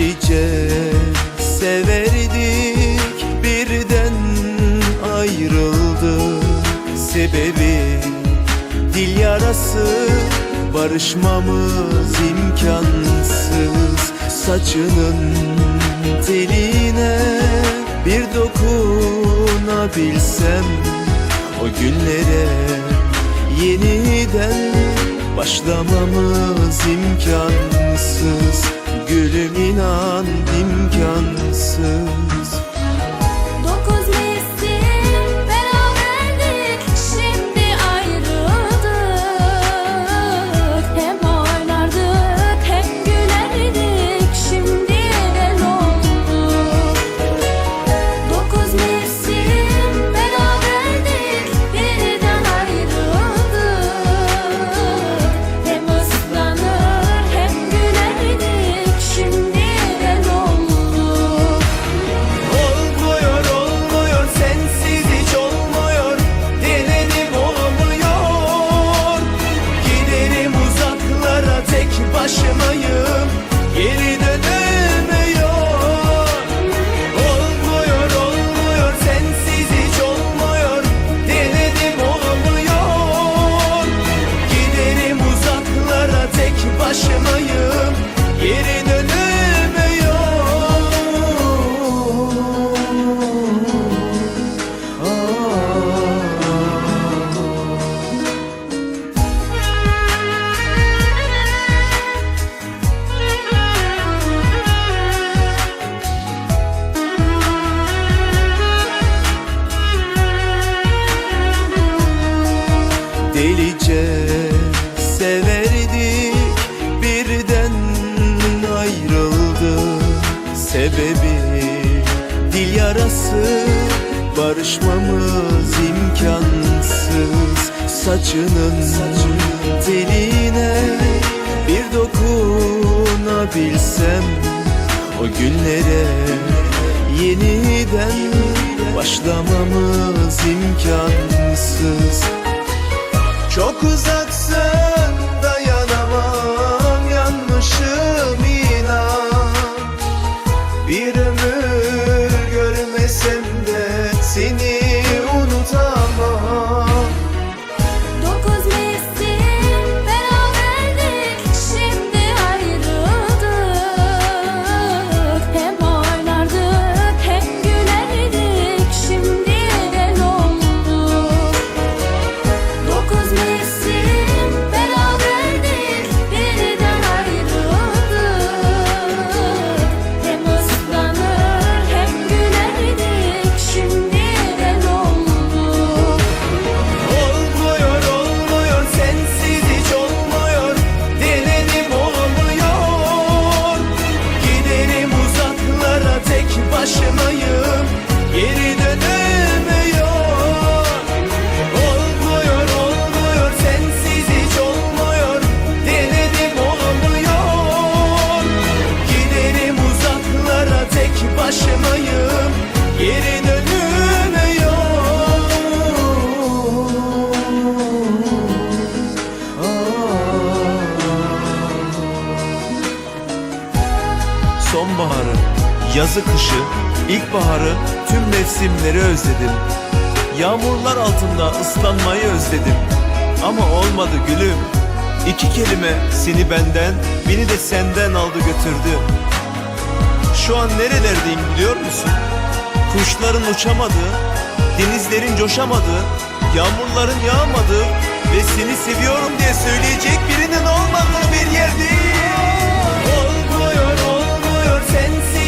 Delice severdik birden ayrıldık. Sebebi dil yarası barışmamız imkansız. Saçının teline bir dokunabilsem O günlere yeniden başlamamız imkansız başımayım yarası barışmamız imkansız. Saçının teline bir dokunabilsem O günlere yeniden başlamamız imkansız. Çok uzaksın seni unutamam yazı kışı, ilkbaharı, tüm mevsimleri özledim. Yağmurlar altında ıslanmayı özledim. Ama olmadı gülüm. İki kelime seni benden, beni de senden aldı götürdü. Şu an nerelerdeyim biliyor musun? Kuşların uçamadığı, denizlerin coşamadığı, yağmurların yağmadığı ve seni seviyorum diye söyleyecek birinin olmadığı bir yerdeyim. Olmuyor, olmuyor sensiz.